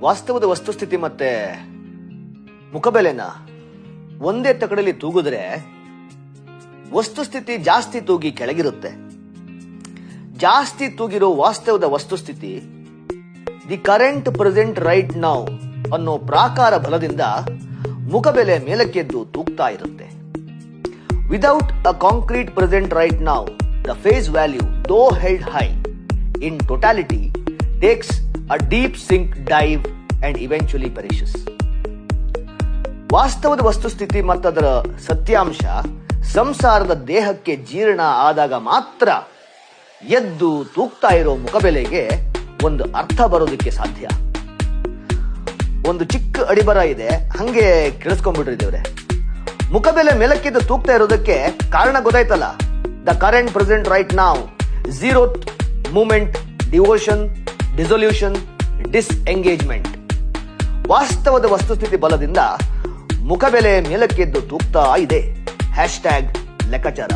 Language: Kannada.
ವಾಸ್ತವದ ವಸ್ತುಸ್ಥಿತಿ ಮತ್ತೆ ಮುಖಬೆಲೆನ ಒಂದೇ ತಕಡಲ್ಲಿ ತೂಗಿದ್ರೆ ವಸ್ತುಸ್ಥಿತಿ ಜಾಸ್ತಿ ತೂಗಿ ಕೆಳಗಿರುತ್ತೆ. ಜಾಸ್ತಿ ತೂಗಿರೋ ವಾಸ್ತವದ ವಸ್ತುಸ್ಥಿತಿ the current present right now ಅನ್ನೋ ಪ್ರಾಕಾರ ಬಲದಿಂದ ಮುಖಬೆಲೆ ಮೇಲಕ್ಕೆದ್ದು ತೂಗ್ತಾ ಇರುತ್ತೆ. Without a concrete present right now the face value though held high in totality takes a deep sink dive and eventually perishes. ವಾಸ್ತವದ ವಸ್ತುಸ್ಥಿತಿ ಮತ್ತದರ ಸತ್ಯಾಂಶ, ಸಂಸಾರದ ದೇಹಕ್ಕೆ ಜೀರ್ಣ ಆದಾಗ ಮಾತ್ರ ಎದ್ದು ತೂಗ್ತಾ ಇರೋ ಮುಖಬೆಲೆಗೆ ಒಂದು ಅರ್ಥ ಬರೋದಕ್ಕೆ ಸಾಧ್ಯ. ಒಂದು ಚಿಕ್ಕ ಅಡಿಬರ ಇದೆ, ಹಂಗೆ ಕೇಳಿಸ್ಕೊಂಡ್ಬಿಟ್ರಿ ದೇವ್ರೆ ಮುಖಬೆಲೆ ಮೇಲಕ್ಕಿದ್ದು ತೂಗ್ತಾ ಇರೋದಕ್ಕೆ ಕಾರಣ ಗೊತ್ತಾಯ್ತಲ್ಲ? The current present right now zero moment devotion dissolution disengagement ವಾಸ್ತವದ ವಸ್ತುಸ್ಥಿತಿ ಬಲದಿಂದ ಮುಖಬೆಲೆ ಮೇಲಕ್ಕೆದ್ದು ತೂಗ್ತಾ ಇದೆ. ಹ್ಯಾಶ್ ಟ್ಯಾಗ್ ಲೆಕ್ಕಾಚಾರ